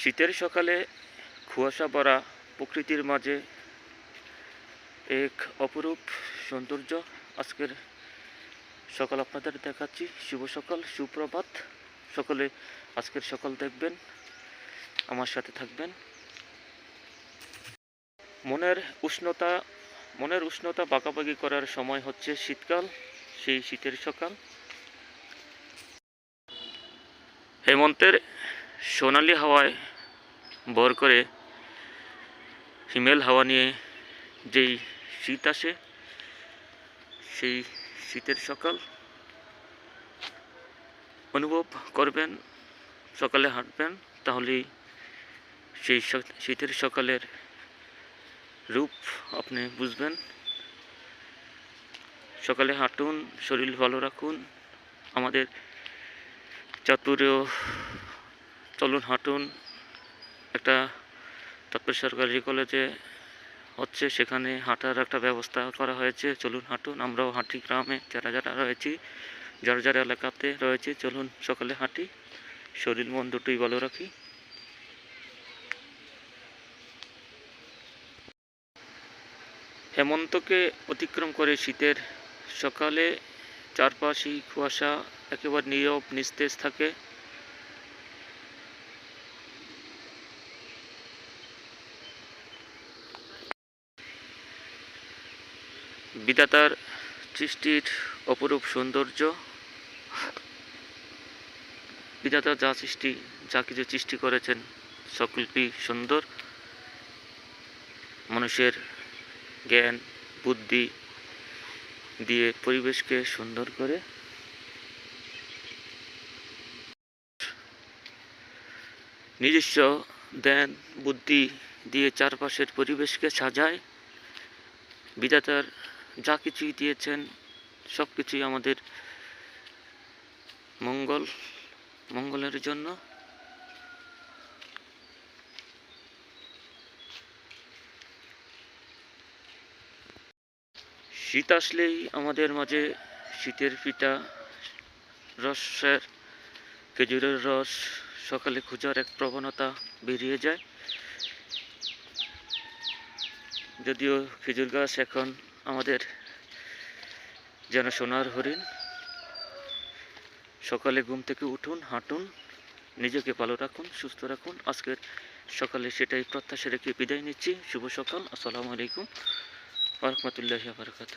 শীতের সকালে কুয়াশা ভরা প্রকৃতির মাঝে এক অপরূপ সৌন্দর্য আজকের সকাল আপনাদের দেখাচ্ছি। শুভ সকাল, সুপ্রভাত। সকলে আজকের সকাল দেখবেন, আমার সাথে থাকবেন। মনের উষ্ণতা মনের উষ্ণতা বাঁকাবাকি করার সময় হচ্ছে শীতকাল, সেই শীতের সকাল। হেমন্তের সোনালি হাওয়ায় ভর করে হিমেল হাওয়া নিয়ে যেই শীত আসে, সেই শীতের সকাল অনুভব করবেন, সকালে হাঁটবেন, তাহলেই সেই শীতের সকালের রূপ আপনি বুঝবেন। সকালে হাঁটুন, শরীর ভালো রাখুন, আমাদের চাতুরেও চলুন হাঁটুন একটা তারপর সরকারি কলেজে হচ্ছে, সেখানে হাঁটার একটা ব্যবস্থা করা হয়েছে। চলুন হাঁটুন, আমরাও হাঁটি গ্রামে, যারা যারা রয়েছি, যারা যারা এলাকাতে রয়েছে, চলুন সকালে হাঁটি। শরীর মন দুটোই ভালো রাখি। হেমন্তকে অতিক্রম করে শীতের সকালে চারপাশই কুয়াশা একেবারে নীরব নিস্তেজ থাকে। বিধাতার সৃষ্টির অপরূপ সৌন্দর্য। বিধাতা যা সৃষ্টি, যা কিছু সৃষ্টি করেছেন সকলটি সুন্দর। মানুষের জ্ঞান, বুদ্ধি দিয়ে পরিবেশকে সুন্দর করে। নিজস্ব জ্ঞান, বুদ্ধি দিয়ে চারপাশের পরিবেশকে সাজায়। বিধাতার যা কিছুই দিয়েছেন, সব কিছুই আমাদের মঙ্গল, মঙ্গলের জন্য। শীত আসলেই আমাদের মাঝে শীতের পিঠা রসের খেজুরের রস, সকালে খোঁজার এক প্রবণতা বেরিয়ে যায়। যদিও খেজুর গাছ এখন আমাদের যেন সোনার হরিণ। সকালে ঘুম থেকে উঠুন, হাঁটুন, নিজেকে ভালো রাখুন, সুস্থ রাখুন। আজকের সকালে সেটাই প্রত্যাশা রেখে বিদায় নিচ্ছি। শুভ সকাল, আসসালামু আলাইকুম। রহমতুল্লাহ বারকাত